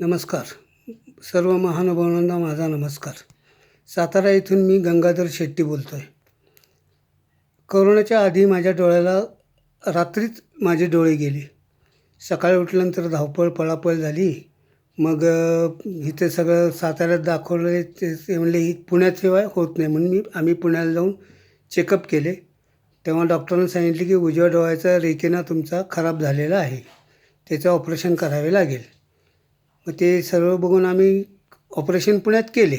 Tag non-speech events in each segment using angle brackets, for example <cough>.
नमस्कार. सर्व महानुभावांना माझा नमस्कार. सातारा येथून मी गंगाधर शेट्टी बोलतो आहे कोरोनाच्या आधी माझ्या डोळ्याला रात्रीच माझे डोळे गेले. सकाळी उठल्यानंतर धावपळ पळापळ झाली. मग इथे सगळं साताऱ्यात दाखवलं ते ते म्हणले ही पुण्याशिवाय होत नाही. म्हणून मी आम्ही पुण्याला जाऊन चेकअप केले. तेव्हा डॉक्टरांनी सांगितले की उजव्या डोळ्याचा रेकेना तुमचा खराब झालेला आहे. त्याचं ऑपरेशन करावे लागेल. मग ते सर्व बघून आम्ही ऑपरेशन पुण्यात केले.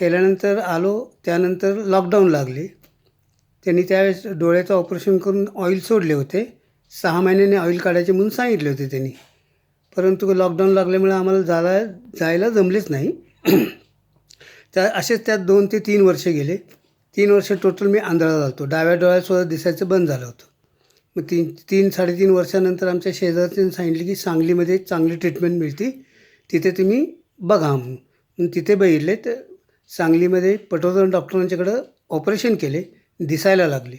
केल्यानंतर आलो त्यानंतर लॉकडाऊन लागले. त्यांनी त्यावेळेस डोळ्याचं ऑपरेशन करून ऑइल सोडले होते. सहा महिन्याने ऑइल काढायचे म्हणून सांगितले होते त्यांनी. परंतु लॉकडाऊन लागल्यामुळे आम्हाला जायला जायला जमलेच नाही. <clears throat> त्या असेच त्यात दोन ते तीन वर्ष गेले. तीन वर्ष टोटल मी आंधळा झालतो डाव्या डोळ्यासुद्धा दिसायचं बंद झालं होतं. मग तीन तीन साडेतीन वर्षानंतर आमच्या शेजारच्यानं सांगितले की सांगलीमध्ये चांगली ट्रीटमेंट मिळते. तिथे तुम्ही बघा म्हणून. मग तिथे बघितले तर सांगलीमध्ये पटवर्धन डॉक्टरांच्याकडं ऑपरेशन केले. दिसायला लागले.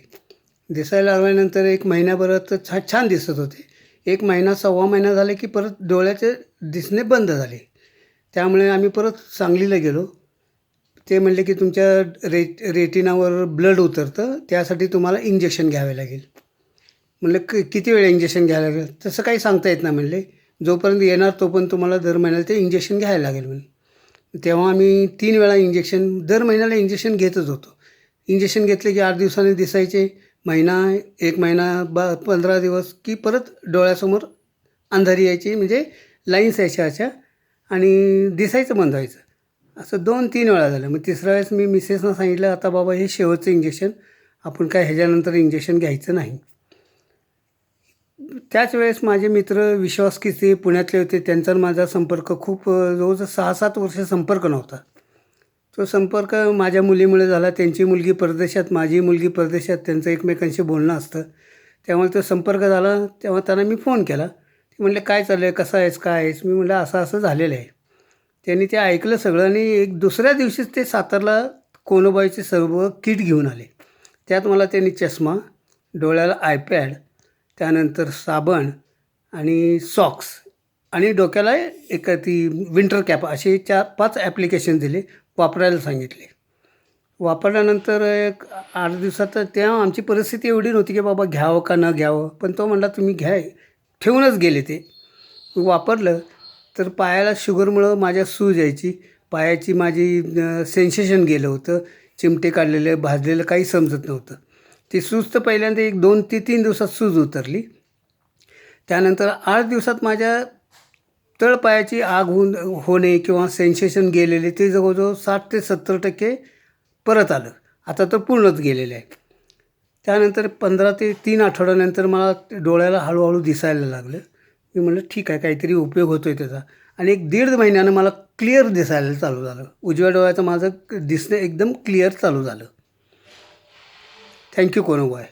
दिसायला लागल्यानंतर एक महिन्याभरात छा छान दिसत होते. एक महिना सव्वा महिना झाले की परत डोळ्याचे दिसणे बंद झाले. त्यामुळे आम्ही परत सांगलीला गेलो. ते म्हणले की तुमच्या रे रेटिनावर ब्लड उतरतं. त्यासाठी तुम्हाला इंजेक्शन घ्यावे लागेल. म्हणलं क किती वेळ इंजेक्शन घ्यायला लागेल? तसं काही सांगता येत नाही म्हणले. जोपर्यंत येणार तोपर्यंत तुम्हाला दर महिन्याला ते इंजेक्शन घ्यायला लागेल म्हणे तेव्हा आम्ही तीन वेळा इंजेक्शन दर महिन्याला इंजेक्शन घेतच होतो. इंजेक्शन घेतले की आठ दिवसांनी दिसायचे महिना एक महिना बा पंधरा दिवस की परत डोळ्यासमोर अंधारी यायची म्हणजे लाईन्स यायच्या अशा आणि दिसायचं बंद व्हायचं. असं दोन तीन वेळा झालं. मग तिसऱ्या वेळेस मी मिसेसना सांगितलं आता बाबा हे शेवटचं इंजेक्शन आपण काय ह्याच्यानंतर इंजेक्शन घ्यायचं नाही. त्याच वेळेस माझे मित्र विश्वास किसे पुण्यातले होते. त्यांचा आणि माझा संपर्क खूप जवळजवळ सहा सात वर्ष संपर्क नव्हता. तो संपर्क माझ्या मुलीमुळे झाला. त्यांची मुलगी परदेशात माझी मुलगी परदेशात. त्यांचं एकमेकांशी बोलणं असतं. त्यामुळे तो संपर्क झाला. तेव्हा त्यांना मी फोन केला. ते म्हणले काय चाललं आहे कसं आहेस? काय आहेस? मी म्हटलं असं असं झालेलं आहे. त्यांनी ते ऐकलं सगळं आणि एक दुसऱ्या दिवशीच ते सातारला कोनोबाईचे सर्व किट घेऊन आले. त्यात मला त्यांनी चष्मा डोळ्याला आयपॅड त्यानंतर साबण आणि सॉक्स आणि डोक्याला एक ती विंटर कॅप असे चार पाच ॲप्लिकेशन दिले वापरायला सांगितले. वापरल्यानंतर एक आठ दिवसात तेव्हा आमची परिस्थिती एवढी नव्हती की बाबा घ्यावं का न घ्यावं पण तो म्हणला तुम्ही घ्या. ठेवूनच गेले ते. वापरलं तर पायाला शुगरमुळं माझ्या सूज यायची पायाची माझी सेन्सेशन गेलं होतं. चिमटे काढलेले भाजलेलं काही समजत नव्हतं. ती सूज तर पहिल्यांदा एक दोन ते तीन दिवसात सूज उतरली. त्यानंतर आठ दिवसात माझ्या तळपायाची आग होऊन होणे किंवा सेन्सेशन गेलेले ते जवळजवळ साठ ते सत्तर टक्के परत आलं. आता तर पूर्णच गेलेलं आहे. त्यानंतर पंधरा ते तीन आठवड्यानंतर मला डोळ्याला हळूहळू दिसायला लागलं. मी म्हटलं ठीक आहे काहीतरी उपयोग होतो आहे त्याचा. आणि एक दीड महिन्यानं मला क्लिअर दिसायला चालू झालं. उजव्या डोळ्याचं माझं दिसणं एकदम क्लिअर चालू झालं. Thank you, Convoy.